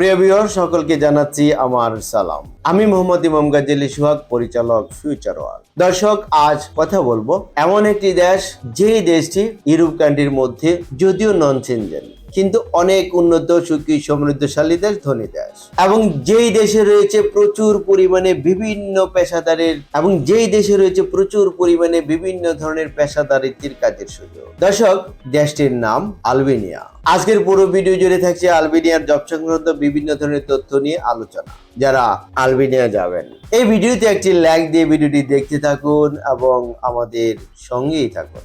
প্রিয় বিহর সকলকে জানাচ্ছি আমার সালাম। আমি মোহাম্মদ ইমাম গাজেলি সুহাগ, পরিচালক ফিউচার ওয়ার্ল্ড দর্শক, আজ কথা বলব এমন একটি দেশ, যেই দেশটি ইউরোপ কান্ট্রির মধ্যে যদিও নন চেঞ্জেন কিন্তু অনেক উন্নত, সুখী, সমৃদ্ধশালী দেশ ধনী দেশ। এবং যেই দেশে রয়েছে প্রচুর পরিমাণে বিভিন্ন পেশাদারের, এবং যেই দেশে রয়েছে প্রচুর পরিমাণে বিভিন্ন ধরনের পেশাদারিত্বের কাজের সুযোগ। দর্শক, দেশটির নাম আলবেনিয়া। আজকের পুরো ভিডিও জুড়ে থাকছে আলবেনিয়ার জব সংক্রান্ত বিভিন্ন ধরনের তথ্য নিয়ে আলোচনা। যারা আলবেনিয়া যাবেন, এই ভিডিওতে একটি লাইক দিয়ে ভিডিওটি দেখতে থাকুন এবং আমাদের সঙ্গেই থাকুন।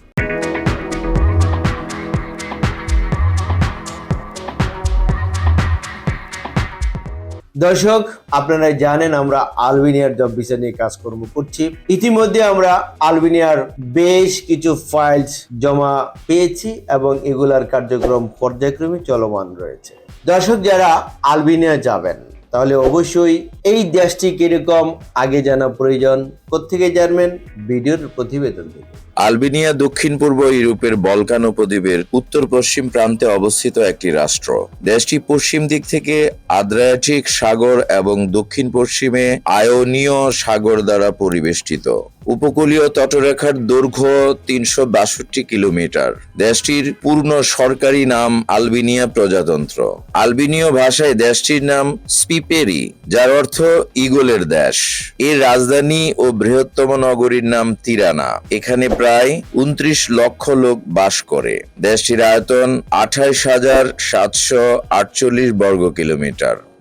দর্শক আপনারা জানেন আমরা আলবেনিয়ার জব ভিসা নিয়ে কাজকর্ম করছি। ইতিমধ্যে আমরা আলবেনিয়ার বেশ কিছু ফাইলস জমা পেয়েছি এবং এগুলার কার্যক্রম পর্যায়ক্রমে চলমান রয়েছে। দর্শক, যারা আলবেনিয়া যাবেন, তাহলে অবশ্যই এই দেশটি কীরকম, আগে জানা প্রয়োজন কোথেকে জানবেন? ভিডিওর প্রতিবেদন থেকে আলবেনিয়া দক্ষিণ পূর্ব ইউরোপের বলকান উপদ্বীপের উত্তর পশ্চিম প্রান্তে অবস্থিত একটি রাষ্ট্র। দেশটি পশ্চিম দিক থেকে আদ্রিয়াটিক সাগর এবং দক্ষিণ পশ্চিমে আয়োনীয় সাগর দ্বারা পরিবেষ্টিত। উপকূলীয় তটরেখার দৈর্ঘ্য তিনশো বাষট্টি কিলোমিটার। দেশটির পূর্ণ সরকারি নাম আলবেনিয়া প্রজাতন্ত্র। আলবেনীয় ভাষায় দেশটির নাম স্পিপেরি, যার অর্থ ইগলের দেশ। এর রাজধানী ও বৃহত্তম নগরীর নাম তিরানা। এখানে প্রায় উনত্রিশ লক্ষ লোক বাস করে। দেশটির আয়তন আঠাইশ হাজার সাতশো আটচল্লিশ বর্গ কিলোমিটার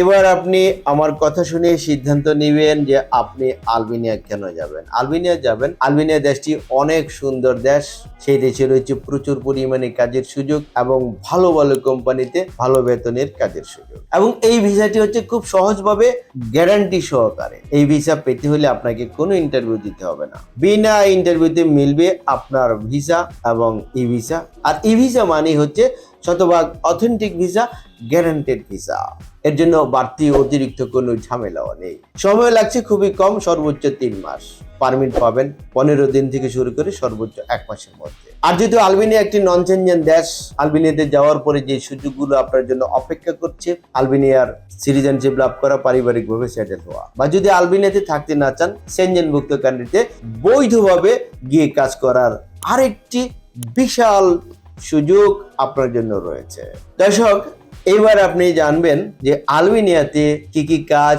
এবার আপনি আমার কথা শুনে সিদ্ধান্ত নেবেন যে আপনি আলবেনিয়া কেন যাবেন? আলবেনিয়া যাবেন। আলবেনিয়া দেশটি অনেক সুন্দর দেশ। সেই দেশে রয়েছে প্রচুর পরিমাণে কাজের সুযোগ এবং ভালো ভালো কোম্পানিতে ভালো বেতনের কাজের সুযোগ। এবং এই ভিসাটি হচ্ছে খুব সহজভাবে গ্যারান্টি সহকারে। এই ভিসা পেতে হলে আপনাকে কোনো ইন্টারভিউ দিতে হবে না। বিনা ইন্টারভিউতে মিলবে আপনার ভিসা এবং ই ভিসা। আর ই ভিসা মানে হচ্ছে শতভাগ অথেন্টিক ভিসা গ্যারান্টেড ভিসা। এর জন্য বাড়তি অতিরিক্ত কোনো ঝামেলাও নেই। সময় লাগছে খুবই কম, সর্বোচ্চ তিন মাস। পারমিট পাবেন পনেরো দিন থেকে শুরু করে সর্বোচ্চ এক মাসের মধ্যে। আর যেহেতু আলবেনিয়া একটি নন চেঞ্জেন দেশ আলবেনিয়াতে যাওয়ার পরে যে সুযোগগুলো আপনার জন্য অপেক্ষা করছে আলবেনিয়ার সিটিজেনশিপ লাভ করা পারিবারিকভাবে সেটেল হওয়া। বা যদি আলবেনিয়াতে থাকতে না চান সেনজেনভুক্ত কান্ট্রিতে বৈধভাবে গিয়ে কাজ করার আরেকটি বিশাল সুযোগ আপনার জন্য রয়েছে। দর্শক এবার আপনি জানবেন যে আলমিনিয়াতে কি কি কাজ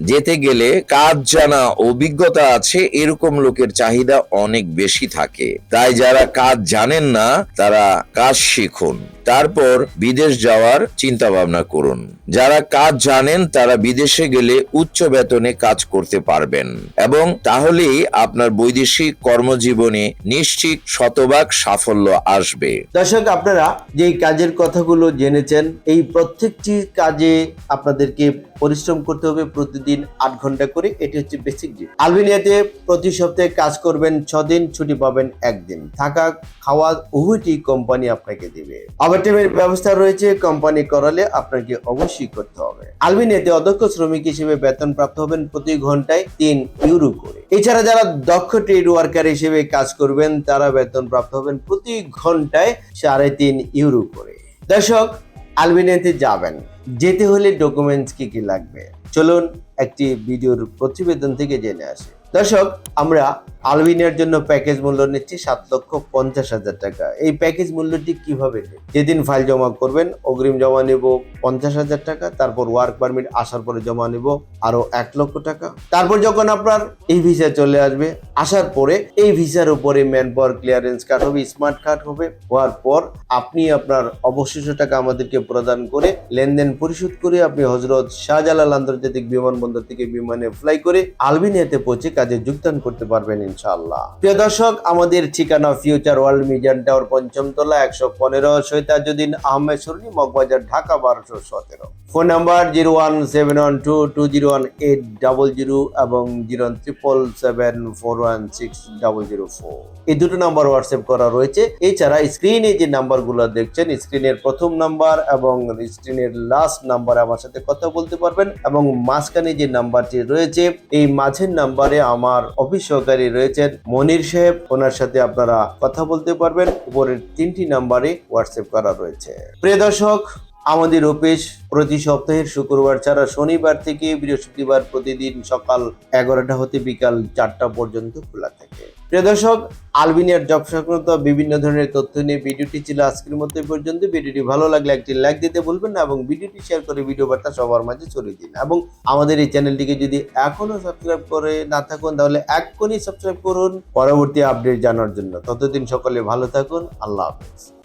যেতে গেলে কাজ জানা অভিজ্ঞতা আছে, এরকম লোকের চাহিদা অনেক বেশি থাকে। তাই যারা কাজ জানেন না, তারা কাজ শিখুন। তারপর বিদেশ যাওয়ার চিন্তা ভাবনা করুন। যারা কাজ জানেন, তারা বিদেশে গেলে উচ্চ বেতনে কাজ করতে পারবেন। এবং তাহলেই আপনার বৈদেশিক কর্মজীবনে নিশ্চিত শতভাগ সাফল্য আসবে। দর্শক, আপনারা যে কাজের কথাগুলো জেনেছেন, এই প্রত্যেকটি কাজে আপনাদেরকে পরিশ্রম করতে হবে প্রতিদিন আট ঘণ্টা করে। এটি হচ্ছে বেসিক ডিউটি আলবেনিয়াতে প্রতি সপ্তাহে কাজ করবেন, ছদিন, ছুটি পাবেন একদিন। থাকা, খাওয়া, উভয়টি কোম্পানি আপনাকে দিবে। ওভারটাইমের ব্যবস্থা রয়েছে কোম্পানি করালে আপনাকে অবশ্যই করতে হবে। আলবেনিয়াতে অধ্যক্ষ শ্রমিক হিসেবে বেতন প্রাপ্ত হবেন প্রতি ঘন্টায় তিন ইউরো করে। এছাড়া যারা দক্ষ ট্রেড ওয়ার্কার হিসেবে কাজ করবেন, তারা বেতন প্রাপ্ত হবেন প্রতি ঘন্টায় সাড়ে তিন ইউরো করে। দর্শক আলবেনিয়াতে যাবেন। যেতে হলে ডকুমেন্টস কি কি লাগবে? চলুন একটি ভিডিওর প্রতিবেদন থেকে জেনে আসি। দর্শক, আমরা আলবেনিয়ার জন্য প্যাকেজ মূল্য নিচ্ছি সাত লক্ষ পঞ্চাশ হাজার টাকা। এই প্যাকেজ মূল্যটি কীভাবে যেদিন ফাইল জমা করবেন, অগ্রিম জমা নেব পঞ্চাশ হাজার টাকা, তারপর ওয়ার্ক পারমিট আসার পরে জমা নেব আরও এক লক্ষ টাকা। তারপর যখন আপনার এই ভিসা চলে আসবে, আসার পরে এই ভিসার উপরে ম্যান পাওয়ার ক্লিয়ারেন্স কার্ড হবে স্মার্ট কার্ড হবে, হওয়ার পর আপনি আপনার অবশিষ্ট টাকা আমাদেরকে প্রদান করে লেনদেন পরিশোধ করে আপনি হজরত শাহজালাল আন্তর্জাতিক বিমানবন্দর থেকে বিমানে ফ্লাই করে আলবেনিয়াতে পৌঁছে কাজে যোগদান করতে পারবেন ইনশাআল্লাহ। প্রিয় দর্শক, আমাদের ঠিকানা ফিউচার ওয়ার্ল্ড মিজান টাওয়ার পঞ্চম তলা একশো পনেরো সৈতাজুদ্দিন আহমেদ সরণি মগবাজার, ঢাকা বারোশো সতেরো। Phone number zero one seven one two two zero one eight double zero এবং zero one triple seven four one six double zero four. এই দুটো নাম্বার হোয়াটসঅ্যাপ করা রয়েছে। এছাড়া স্ক্রিনে যে নাম্বারগুলো দেখছেন, স্ক্রিনের প্রথম নাম্বার এবং স্ক্রিনের লাস্ট নাম্বারে আমার সাথে কথা বলতে পারবেন এবং মাঝখানে যে নাম্বারটি রয়েছে, এই মাঝের নাম্বারে আমার অফিস সহকারী রয়েছেন মনির সাহেব। ওনার সাথে আপনারা কথা বলতে পারবেন। উপরের তিনটি নাম্বারে হোয়াটসঅ্যাপ করা রয়েছে। প্রিয় দর্শক আমাদের অফিস প্রতি সপ্তাহের শুক্রবার ছাড়া শনিবার থেকে বৃহস্পতিবার প্রতিদিন সকাল এগারোটা হতে বিকাল চারটা পর্যন্ত খোলা থাকে। প্রিয় দর্শক, আলবিনিয়ার জব সংক্রান্ত বিভিন্ন ধরনের তথ্য নিয়ে ভিডিওটি ছিল আজকের মতো পর্যন্ত। ভিডিওটি ভালো লাগলে একটি লাইক দিতে বলবেন না এবং ভিডিওটি শেয়ার করে ভিডিও বার্তা সবার মাঝে ছড়িয়ে দিন। এবং আমাদের এই চ্যানেলটিকে যদি এখনও সাবস্ক্রাইব করে না থাকুন, তাহলে এক্ষুনি সাবস্ক্রাইব করুন। পরবর্তী আপডেট জানার জন্য ততদিন সকলে ভালো থাকুন। আল্লাহ হাফেজ।